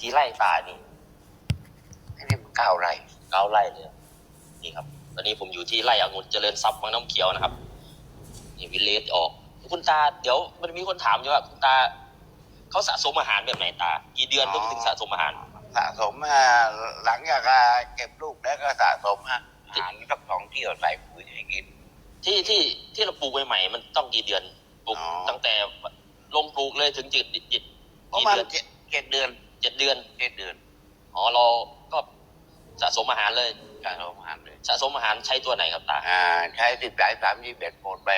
กี่ไร่ตานี่ไอ้นี่มันเก้าไร่เก้าไร่เลยนี่ครับ ตอนนี้ผมอยู่ที่ไร่องุ่นเจริญทรัพย์วังน้ำเขียวนะครับนี่วิลเลจออก คุณตาเดี๋ยวมันมีคนถามอยู่ว่าคุณตาเขาสะสมอาหารแบบไหนตา กี่เดือนถึงถึงสะสมอาหาร สะสมมาหลังจากเก็บลูกแล้วก็สะสมฮะอาหารสักสองเที่ยวใส่ปุ๋ยให้กิน ที่ที่ที่เราปลูกใหม่ๆมันต้องกี่เดือนปลูกอ๋อตั้งแต่ลงปลูกเลยถึงจิตจิตประกี่มาณเดือนเจ็ดเจ็ดเดือน เจ็ดเดือนเจ็ดเดือนอ๋อเราก็สะสมอาหารเลยสะสมอาหารเลยสะสมอาหารใช้ตัวไหนครับตาอ่า ใช้สิบสายสามยี่สิบเอ็ดโปนไป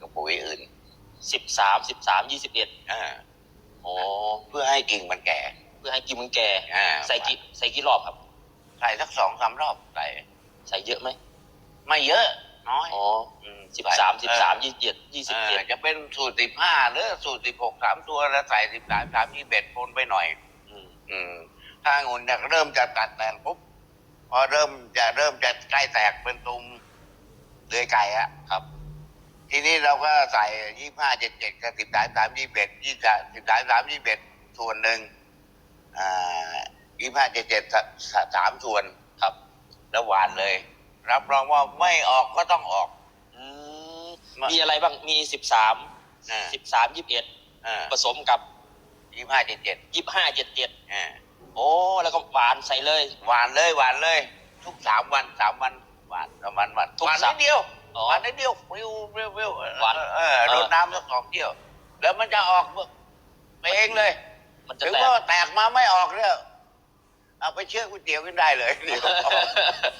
กับปุ๋ยอื่นสิบสามสิบสามยี่สิบเอ็ดอ่าอ๋อเพื่อให้กิ่งมันแก่ เพื่อให้กินมันแก่อ่าใส่กี่ใส่กี่รอบครับ ใส่สักสองสามรอบใส่ใส่เยอะไหมไม่เยอะ น้อย อ๋อมสิบสามสิบสามเออยี่สิบเอ็ดยี่สิบเอเจ็อดจะเป็นสูตรสิบห้าหรือสูตรสิบหกสามตัวแล้วใส่สิบสามสามยี่สิบเอ็ดโปนไปหน่อย อืมถ้าองุ่นเนี่ยเริ่มจะตัดแตกปุ๊บพอเริ่มจะเริ่มจะใกล้แตกเป็นตุ่มเดือยไก่อะครับ ทีนี้เราก็ใส่ยี่ห้าเจ็ดเจ็ดกับสิบสามสามยี่สิบเอ็ดยี่สิบสิบสามสามยี่สิบเอ็ดส่วนหนึ่งอ่ายี่ห้าเจ็ดเจ็ดสามส่วนครับ แล้วหวานเลย รับรองว่าไม่ออกก็ต้องออก อืมมามีมีอะไรบ้างมีสิบสามอ่า สิบสามยี่สิบเอ็ดอ่าผสมกับยี่ห้าเจ็ดเจ็ดยี่ห้าเจ็ดเจ็ดอ่าโอ้ แล้วก็หวานใส่เลย หวานเลยหวานเลย ทุกสามวันสามวันหวานสามวันหวานทุกหวานสานิมดเดียวอ๋อหวานนิดเดียววิววิววิวหวานเออโดนน้ำสักสองเที่ยว แล้วมันจะออกไปเองเลยมันจะถึงแตกว่าแตกมาไม่ออกเนี่ย เอาไปเชื่อก๋วยเตี๋ยวกันได้เลยเดี๋ยวออก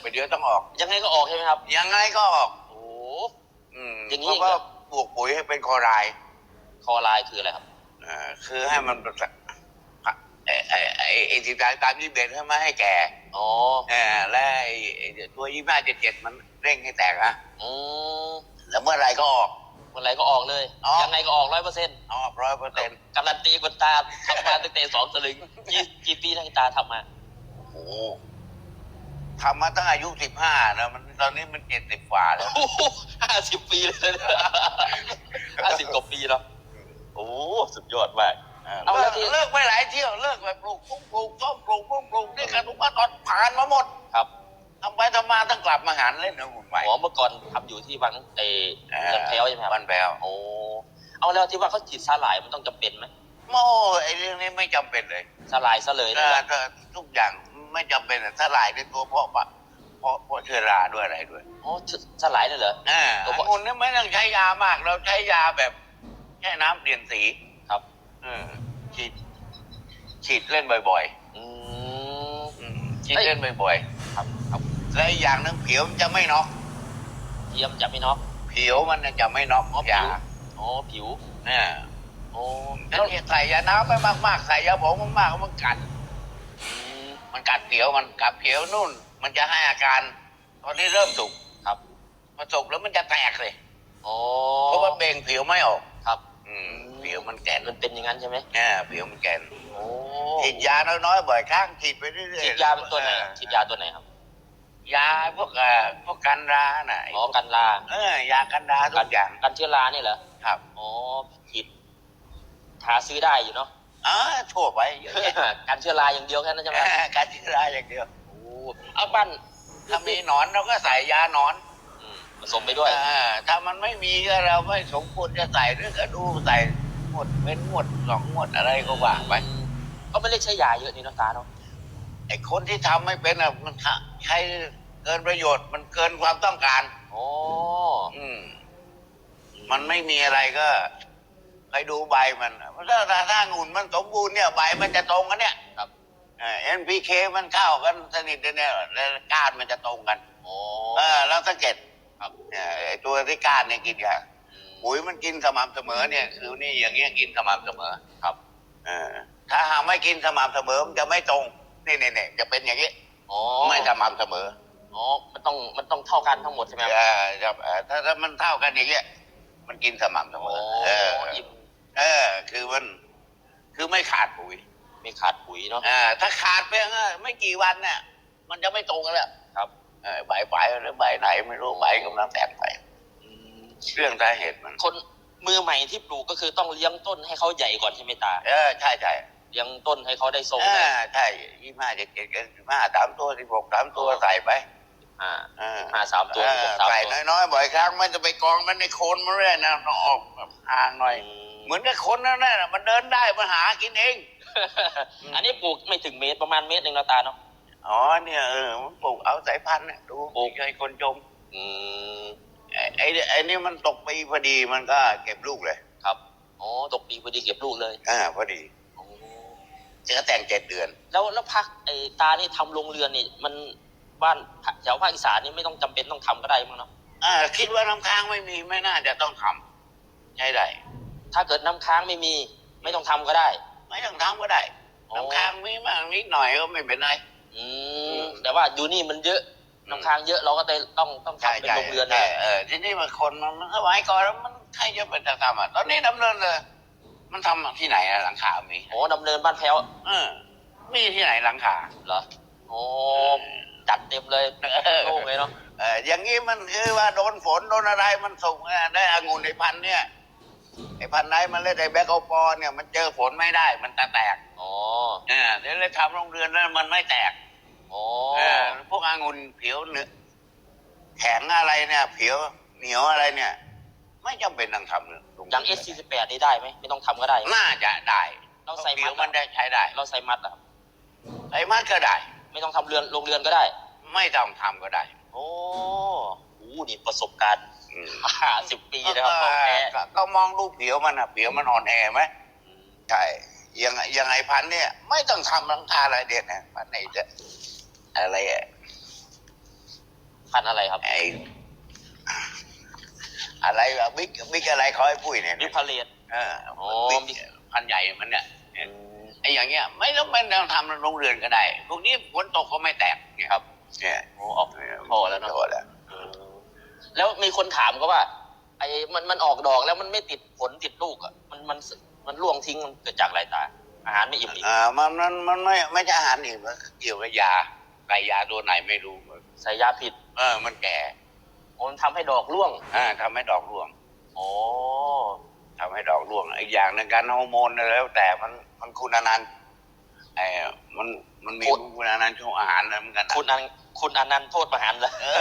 ไปเดี๋ยวต้องออก ยังไงก็ออกใช่ไหมครับยังไงก็ออกโอ้อืมอย่างนี้เพราะว่าปลูกปุ๋ยให้เป็นคอรายคอลายคืออะไรครับ เอ่อคือให้มันไอ้ไอ้ไอ้ไอ้ที่ตายตามยี่เบ็ดให้ไม่ให้แก่อ๋อเออและไอ้ไอ้ตัวยี่ห้าเจ็ดเจ็ดมันเร่งให้แตกนะอืมแล้วเมื่อไหรก็ออก เมื่อไหรก็ออกเลย ออก ยังไงก็ออกร้อยเปอร์เซ็นต์ออกร้อยเปอร์เซ็นต์การันตีคุณตาทำมาตั้งแต่สองสลึงยี่กี่ปีนะคุณตาทำมาโอ้โหทำมาตั้งอายุสิบห้านะมันตอนนี้มันเจ็ดสิบกว่าแล้ว ห้าสิบปีเลยห้าสิบกว่าปีแล้วโอ้สุดยอดมากเอาเลิแล้กวที่ เลิกไปหลายเที่ยวเลิกไปปลูกพุ่งปลูกส้มปลูกพุ่งปลูกนี่กันทุกว่าตอนผ่านมาหมดครับทำไปทำมาต้องกลับมาหันเล่นเอาหุ่นใหม่หมอเมื่อก่อนทำอยู่ที่วังเอเงินแพ้วใช่ไหมครับวันแปลวโอ้เอาแล้วที่ว่าเขาฉีดสาหร่ายมันต้องจำเป็นไหมโอ้ไอ้เรื่องนี้ไม่จำเป็นเลยสาหร่ายซะเลยนะถ้าถ้าทุกอย่าง ไม่จำเป็นอะถ้าหลายในตัวเพาะปะเพราะเพราะเชื้อราด้วยอะไรด้วยโอ้สาหร่ายเลยเหรอ อ่าตัวเพาะองุ่นนี่ไม่ต้องใช้ยามาก เราใช้ยาแบบแค่น้ำเปลี่ยนสีครับเออฉีดฉีดเล่นบ่อย อืม ๆ อืมฉีดเล่นบ่อยครับครับๆและอีกอย่างหนึงผิวมันจะไม่น็อกเทียมจะไม่น็อกผิวมันจะไม่น็อกอ๋อผิยาวอ๋อผิวเนี่ยโอ้ถ้าแล้วใส่ยาน้ำไปมากๆ ใส่ยาผงมากๆมันกัดอื มมันกัดผิวมันกัดผิวนู่น มันจะให้อาการตอนที่เริ่มสุกครับพอสุกแล้วมันจะแตกเลยโอ้เพราะว่าเบ่งผิวไม่ออกครับอืมผิวมันแก่นมันเป็นอย่างนั้นใช่ไหมเนี่ยผิวมันแก่นโอ้ฉีดยาน้อยๆบ่อยครั้งฉีดไปเรื่อยๆฉีดยาเป็นตัวไหนครับฉีดยาตัวไหนครับ ยาพวกเอ่อพวกกันราน่ะอ๋อกันลาเออยากันราทุกันกอย่างกันเชื้อรานี่เหรอครับอ๋อฉีดหาซื้อได้อยู่เนาะ อ๋อทั่วไปเยอะแยะกันเชื้อราอย่างเดียวแค่นั้นใช่ไหมครับการฉีดราอย่างเดียวโอ้เอาบ้านถ้ามีหนอนเราก็ใส่ยาหนอนอืมผสมไปด้วยอ่าถ้ามันไม่มีก็เราไม่สมควรจะใส่หรือก็ดูใส่หมดเป็นหมดสองหมดอะไรก็ว่าไปก็ไม่ได้ใช้ยาเยอะนี่เนาะตาเนาะไอ้คนที่ทำไม่เป็นอะมันใช้เกินประโยชน์มันเกินความต้องการโอ้อืมมันไม่มีอะไรก็ ไปดูใบมันถ้าถ้าถ้างุ่นมันสมบูรณ์เนี่ยใบมันจะตรงกันเนี่ยครับเอ็นพีเคมันเข้ากันสนิทเลยเนี่ยแล้วก้านมันจะตรงกันโอ้เออแล้วสังเกตครับเนี่ยไอ้ตัวที่ก้านเนี่ยกินกันอืมปุ๋ยมันกินสม่ำเสมอเนี่ยคือนี่อย่างเงี้ยกินสม่ำเสมอครับเออถ้าหากไม่กินสม่ำเสมอมันจะไม่ตรงนี่นี่นี่จะเป็นอย่างนี้อ๋อไม่สม่ำเสมออ๋อมันต้องมันต้องเท่ากันทั้งหมดใช่ไหมครับเออครับเออถ้าถ้ามันเท่ากันอย่างเงี้ยมันกินสม่ำเสมโอ้อเอออิ่ม เออ คือมัน คือไม่ขาดปุ๋ยไม่ขาดปุ๋ยเนาะ อ่าถ้าขาดไปเออไม่กี่วันเนี่ย มันจะไม่ตรงกันแล้วครับ เออใบไปหรือใบไหนไม่รู้ใบกำลังแตกไป อืมเรื่องสาเหตุมัน คนมือใหม่ที่ปลูกก็คือต้องเลี้ยงต้นให้เขาใหญ่ก่อนใช่ไหมตา เออ ใช่ใช่อเลี้ยงต้นให้เขาได้ทรงอ่าได้ใช่ยี่ห้าเจ็ดเจ็ดกันสิบห้าสามตัวสิบหกสามตัวใส่ไปอ่าอ่าห้าสามตัวอ่าหกสามใส่ตัวน้อยๆบ่อยครั้งมันจะไปกองมันในโคนมันเรื่อยนะต้องออกแบบห่างหน่อย เหมือนกับคนนั่นแหละมันเดินได้มันหากินเอง อันนี้ปลูกไม่ถึงเมตรประมาณเมตรหนึ่งแล้วตาเนาะอ๋อเนี่ยเออมันปลูกเอาสายพันธุ์เนี่ยดูปลูกเคยคนชมอืมไอ้ไอ้ไอ้นี่มันตกปีพอดีมันก็เก็บลูกเลย ครับอ๋อตกปีพอดีเก็บลูกเลยอ่าพอดีอ๋อเจอแต่งเจ็ดเดือน แล้วแล้วพักไอ้ตานี่ทำโรงเรือนนี่ มันบ้านแถวภาคอีสานนี่ไม่ต้องจำเป็นต้องทำก็ได้มั้งเนาะอ่าคิดว่าน้ำค้างไม่มีไม่น่าจะต้องทำใช่ได้ ถ้าเกิดน้ำค้างไม่มีไม่ต้องทำก็ได้ ไม่ต้องทำก็ได้อ๋อ น้ำค้างมีมากนิดหน่อยก็ไม่เป็นไร อืมแต่ว่าอยู่นี่มันเยอะน้ำค้างเยอะเราก็เลยต้องต้องใช่ทำเป็นใช่โรงเรือนใช่นะเออที่นี่มันคนมันมันสมัยก่อนแล้วมันใครจะเป็นจะทำอะตอนนี้ดำเนินเลย มันทำที่ไหนอะหลังคามีโอ้ดำเนินบ้านแพ้วเออมีที่ไหนหลังคาเหรอโอ้จัดเต็มเลยเออโล่งเลยเนาะ เอออย่างนี้มันคือว่าโดนฝนโดนอะไรมันส่งอะได้องุ่นในพันธุ์เนี่ย ไอ้พันธุ์ไหนมันเล่นไอ้แบคโอปอร์เนี่ยมันเจอฝนไม่ได้มันตาแตกอ๋อเอ่าเดี๋ยวเลยทำโรงเรือนแล้วมันไม่แตกโอ้เออพวกองุ่นเผียวเนื้อแข็งอะไรเนี่ยเผียวเหนียวอะไรเนี่ย ไม่จำเป็นต้องทำเลยอย่าง S48 นี่ได้ไหมไม่ต้องทำก็ได้ น่าจะได้เราใส่เผีมัยวดมันได้ใช้ได้เราใส่มัดอะครับไอ้มันก็ได้ ไม่ต้องทำเรือนโรงเรือนก็ได้ ไม่ต้องทำก็ได้ โอ้โหนี่ประสบการณ์ อืมห้าสิบปีนะครับของแท้ก็ก็มองรูปเผียวมันอะเผียวมันอ่อนแอไหมอืมใช่ยังยังไงพันธุ์เนี่ย ไม่ต้องทำหลังคาอะไรเด็ดนะพันธุ์ไหนจะอะไรอะพันธุ์อะไรครับไออะไรอะบิ๊กบิ๊กอะไรเขาให้ปุ้ยเนี่ยวิพาเลตเออโอ้ บิ๊กพันธุ์ใหญ่มันเนี่ยไออย่างเงี้ย ไม่ต้องเป็นต้องทำโรงเรือนก็ได้พวกนี้ฝนตกก็ไม่แตกเนี่ยครับ เนี่ยโอ้ออกพอแล้วเนาะพอแล้ว แล้วมีคนถามก็ว่า ไอ้มันมันออกดอกแล้วมันไม่ติดผลติดลูกอะมันมันมันร่วงทิ้งมันเกิดจากอะไรตา อาหารไม่อิ่มอีกอ่ามันมันมันไม่ไม่ใช่อาหารนี่มันเกี่ยวกับยาไก่ยาตัวไหนไม่รู้ใส่ยาผิด เออ มันแก่โอ้มันทำให้ดอกร่วง อ่าทำให้ดอกร่วงโอ้ทำให้ดอกร่วงอีกอย่างในงการฮอร์โมนแล้ว แต่มันมันคุณอนันต์ไอ้มันมันมีคุณอนันต์ช่วงอาหารนะเหมือนกันนะคุณอัน คุณอนันต์โทษประหารเลยเออ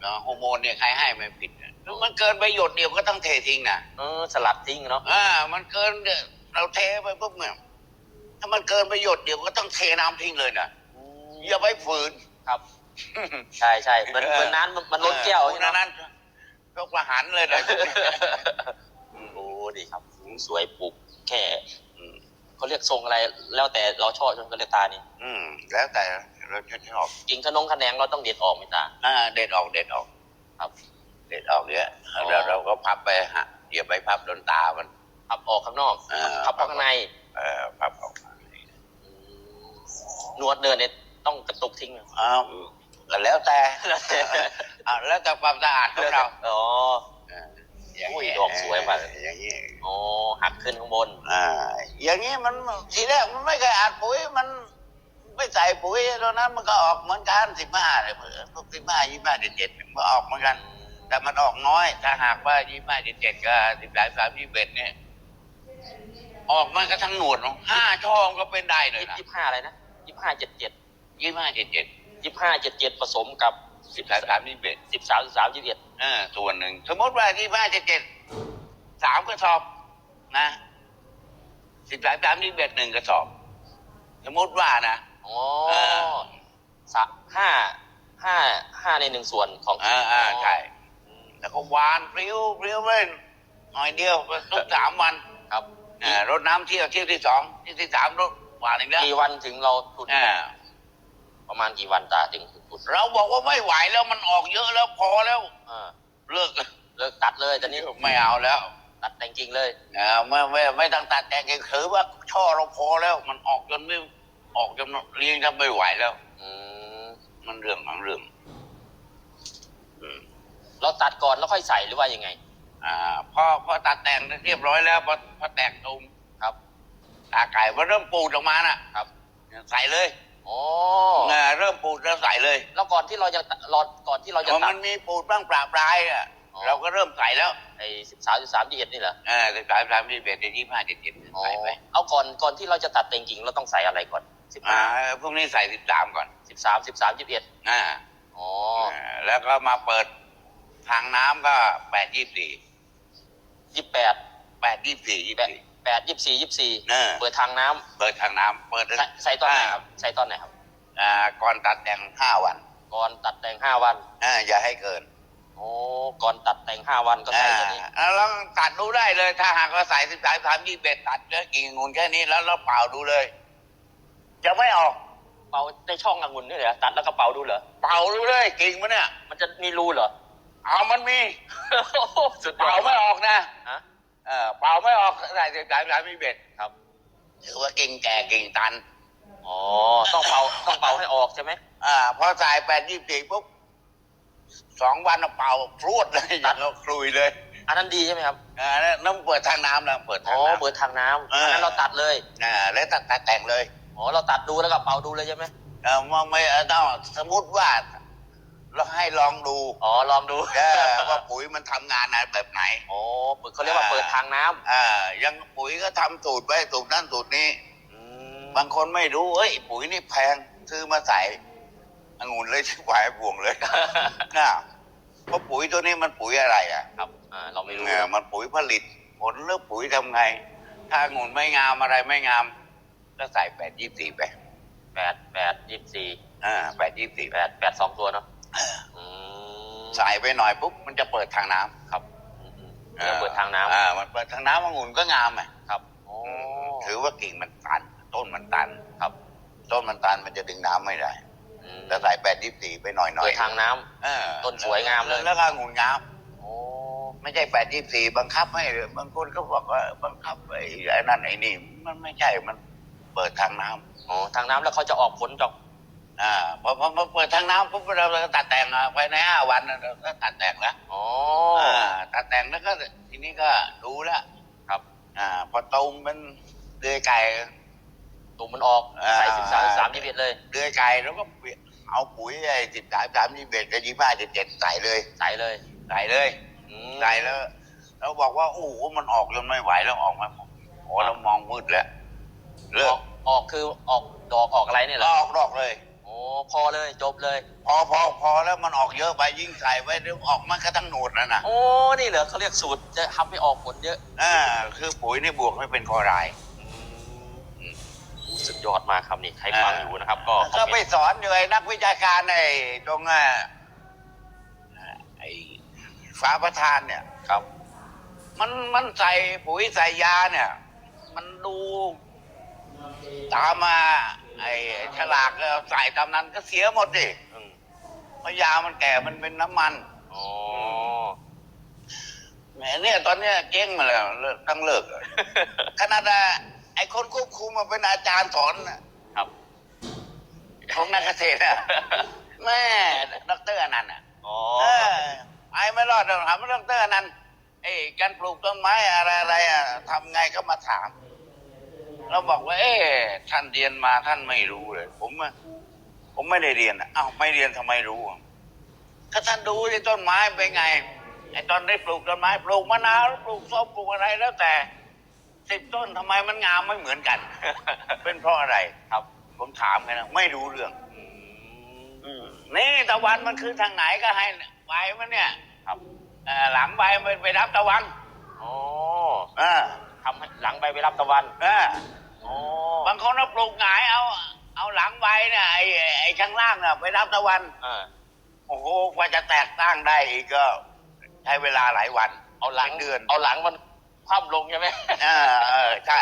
เออฮอร์โมนเนี่ยใครให้ไม่ผิดนะมันเกินไปหยดเดียวก็ต้องเททิ้งนะเออสลัดทิ้งเนาะอ่า มันเกินเนี่ยเราเทไปปุ๊บเนี่ยถ้ามันเกินไปหยดเดียวก็ต้องเทน้ำทิ้งเลยนะอย่าไปฝืนครับ ใช่ใช่เหมือนเหมือนน้ำมันมันล้นแก้วคุณใช่ไหมอนันต์ยกประหารเลยนะโอ้ดีครับสวยปลูกแค่อืมเขาเรียกทรงอะไร แล้วแต่เราชอบจนกระเลยตานี่อืม แล้วแต่ เราจะชอบกิ่งขนงขนงเราต้องเด็ดออกไหมตาอ่าเด็ดออกเด็ดออก ครับ เด็ดออกเยอะอ๋อแล้วเราก็พับไปฮะอย่าไปพับโดนตามัน พับออกข้างนอกเออ พับเข้าข้างในเออพับออกอืมหนวดเดินเนี่ยต้องกระตุกทิ้งอ้าวก็แล้วแต่อ่าแล้วแต่ความสะอาดของเราอ๋อเอออย่างอุ้ยนี้ดอกสวยมาก อย่างนี้อ๋อหักขึ้นข้างบน อ่า อย่างนี้มันทีแรกมันไม่เคยอัดปุ๋ยมัน ไม่ใส่ปุ๋ยตอนนั้นมันก็ออกเหมือนกันสิบห้าเลยพวกสิบห้ายี่ห้าเจ็ดเจ็ดมันก็ออกเหมือนกัน แต่มันออกน้อย ถ้าหากว่ายี่ห้าเจ็ดเจ็ดกับสิบสามสามยี่สิบเอ็ดเนี่ยออกมาก็ทั้งหนวดเนอะห้าช่องก็เป็นได้เลยนะยี่สิบห้าอะไรนะยี่สิบห้าเจ็ดเจ็ดยี่ห้าเจ็ดเจ็ดยี่สิบห้าเจ็ดเจ็ดผสมกับสิบสามสามยี่สิบเอ็ดสิบสามสิบสามยี่สิบเอ็ดเออส่วนหนึ่ง สมมติว่ายี่ห้าเจ็ดเจ็ดสามกระสอบนะสิบสามสามยี่สิบเอ็ดหนึ่งกระสอบ สมมติว่านะ อ๋อเออสะห้าห้าห้าในหนึ่งส่วนของอ่าอ่าใช่แล้วก็หวานเปรี้ยวเปรี้ยวเล่นหน่อยเดียวทุกสามวันครับอ่ารดน้ำเที่ยวเที่ยวที่สองที่ที่สามรดหวานอีกแล้วกี่วันถึงเราทุนอ่าประมาณกี่วันตาถึงทุนเราบอกว่าไม่ไหวแล้วมันออกเยอะแล้วพอแล้วอ่าเลิกเลิกตัดเลยตอนนี้ไม่เอาแล้วตัดแต่งจริงเลย อ่าไม่ไม่ไม่ต้องตัดแต่งเองถือว่าช่อเราพอแล้ว มันออกจนไม่ ออกจนเลี้ยงจะไม่ไหวแล้ว อืมมันเรื่องของเรื่องอืมเราตัดก่อนแล้วค่อยใส่หรือว่ายังไง อ่าพอพอตัดแต่งเรียบร้อยแล้วพอพอแตกตุมครับ ตาไก่พอเริ่มปูดออกมาน่ะครับ ใส่เลยอ๋อเออเริ่มปูดแล้วใส่เลยแล้วก่อนที่เราจะรอก่อนที่เราจะเพราะตัมัดนมีปูดบ้างปลาปลายอะออ๋อเราก็เริ่มใส่แล้วไอ้สิบสามสิบสามยี่เอ็ดนี่เหรอเออสิบสามสามที่เบ็ดในยี่ห้าเจ็ดเจ็ดอ๋อใส่ไปเอาก่อนก่อนที่เราจะตัดแต่งกิ่งเราต้องใส่อะไรก่อน สิบอ่าห้าพวกนี้ใส่สิบสามก่อนสิบสามสิบสามยี่สิบเอ็ดอ่าอ๋อแล้วก็มาเปิดทางน้ำก็แปดยี่สี่ยี่สิบแปดแปดยี่สี่ยี่แปดสี่ แปดยี่สิบสี่ยี่สิบสี่เออ เปิดทางน้ำเปิดทางน้ำเปิดใส่ใส่ตอนไหนครับ ใส่ตอนไหนครับ อ่าก่อนตัดแต่งห้าวันก่อนตัดแต่งห้าวัน อ่าอย่าให้เกินโอ้ ก่อนตัดแต่งห้าวันก็ใส่ตัวนี้ อ่าแล้วตัดดูได้เลย ถ้าหากเราใส่สิบสามสามยี่สิบเอ็ดตัดแล้วกิ่งงูนแค่นี้แล้วเราเป่าดูเลย จะไม่ออก เป่าในช่ององุ่นนี่เหรอตัดแล้วก็เป่าดูเหรอเป่าดูเลยกิ่งมันเนี่ย มันจะมีรูเหรอเอามันมี สุดยอเป่าดไม่ออกนะฮะเออเป่าไม่ออกใส่สิบสามสามยี่สิบเอ็ดครับถือว่ากิ่งแก่กิ่งตันอ๋อต้องเป่าต้องเป่าให้ออกใช่ไหมอ่าพอใส่แปดยี่สิบสี่ปุ๊บสองวันเอาเป่าพรวดเลยอย่างเราคลุยเลย อันนั้นดีใช่ไหมครับอ่าแล้วน้ำเปิดทางน้ำแล้วเปิดอ๋ทาองน้ำเปิดทางน้ำเอออัอันนั้นเราตัดเลยอ่าแล้วตัดตัดแต่งเลย อ๋อเราตัดดูแล้วก็เป่าดูเลยใช่ไหมเออมองไม่เออต้องสมมติว่าเราให้ลองดูอ๋อลองดูเออว่าปุ๋ยมันทำงานอะไรแบบไหน อ๋อเปิดเขาเรียกว่าเปิดทางน้ำอ่ายังปุ๋ยก็ทำสูตรไว้สูตรนั่นสูตรนี้ อืมบางคนไม่รู้เอ้ยปุ๋ยนี่แพงซื้อมาใส่องุ่นเลยชิบหายพวงเลย นะเพราะปุ๋ยตัวนี้มันปุ๋ยอะไรอะครับอ่าเราไม่รู้เออมันปุ๋ยผลิตผลหรือปุ๋ยทำไง ถ้าองุ่นไม่งามอะไรไม่งาม ก็ใส่แปดยี่สี่ไปแปดแปดยี่สิบสี่อ่าแปดยี่สี่แปดแปดสองตัวเนาะอืมใส่ไปหน่อยปุ๊บมันจะเปิดทางน้ำครับอืมอืมเริ่มเปิดทางน้ำอ่ามันเปิดทางน้ำองุ่นก็งามอะครับโอ้ถือว่ากิ่งมันตัน ต้นมันตันครับ ต้นมันตันมันจะดึงน้ำไม่ได้อืมแต่ใส่แปดยี่สี่ไปหน่อยหน่อเปิยดทางน้ำ เออต้นสวยงามเลย แล้วก็องุ่นงาม โอ้ไม่ใช่แปดยี่สี่บังคับให้บางคนก็บอกว่าบังคับไอ้ไอ้นั่นไอ้นี่ มันไม่ใช่มัน เปิดทางน้ำอ๋อทางน้ำแล้วเขาจะออกผลจอกอ่าพอพอพอเปิดทางน้ำปุ๊บเราก็ตัดแต่งอะภายในห้าวันเราก็ตัดแต่งแล้วอ๋ออ่าตัดแต่งแล้วก็ทีนี้ก็ดูแล้วครับอ่า พอตูมมันเดือยไก่ ตุ่มมันออกอ่า ใส่สิบสามสามยี่สิบเอ็ดเลยเดือยไก่แล้วก็เปลี่ยนเอาปุ๋ยไอ้สิบสามสามยี่สิบเอ็ดกับยี่ห้าเจ็ดเจ็ดใส่เลยใส่เลยใส่เลย อืมใส่แล้ว แล้วบอกว่า โอ้โหมันออกจนไม่ไหวแล้วออกมาโอ้เรามองมืดแล้วเลิอก อกออกคือออกดอกออกอะไรเนี่ยเหรอออกดอกเลย โอ้พอเลยจบเลย พอพอพอแล้วมันออกเยอะไปยิ่งใส่ไว้เดี๋ยวออกมันก็ทั้งหนวดนั่นน่ะโอ้นี่เหรอเขาเรียกสูตรจะทำให้ออกผลเยอะอ่าคือปุ๋ยนี่บวกไม่เป็นคอรายอืมสุดยอดมากครับนี่ใครฟังอยู่นะครับก็ก็ไปสอนอยู่ไอ้นักวิชาการไอ้ตรงอะไอ้ฟ้าประธานเนี่ย ครับ มันมันใส่ปุ๋ยใส่ยาเนี่ย มันดู ตามมา ไอ้ฉลากแล้วใส่ตามนั้นก็เสียหมดดิอืมเพราะยามันแก่มันเป็นน้ำมันอ๋อแหมเนี่ยตอนเนี้ยเจ๊งมาแล้วเลิกต้องเลิกอะขนาดอะไอ้คนควบคุมมาเป็นอาจารย์สอนน่ะครับ ของนักเกษตรอะแม่ดอกเตอรอนันต์อะ อ๋อเออไอ้ไม่รอดหรอกถามว่าดอกเตอรอนันต์ไอ้การปลูกต้นไม้อะไรอะไรอะทำไงก็มาถาม เราบอกว่า เอ๊ะท่านเรียนมาท่านไม่รู้เลย ผมอะผมไม่ได้เรียนอะอ้าวไม่เรียนทำไมรู้อะถ้าท่านดูที่ต้นไม้เป็นไงไอ้ตอนได้ปลูกต้นไม้ปลูกมะนาวปลูกส้มปลูกอะไรแล้วแต่สิบต้นทำไมมันงามไม่เหมือนกัน เป็นเพราะอะไรครับ ผมถามแค่นะไม่รู้เรื่องอืมอืมนี่ตะวันมันคือทางไหนก็ให้ใบมันเนี่ย ครับเอ่อหลังใบมันไปรับตะวันอ๋ออ่า ทำให้หลังใบไปรับตะวันอ่าอ๋อบางคนเราปลูกหงายเอา เอาหลังใบเนี่ยไอ้ไอ้ไอ้ข้างล่างน่ะไปรับตะวันอ่าโอ้โหกว่าจะแตกตั้งได้อีกก็ ใช้เวลาหลายวัน เอาหลังเป็นเดือน เอาหลังมันคว่ำลงใช่ไหมอ่าเออใช่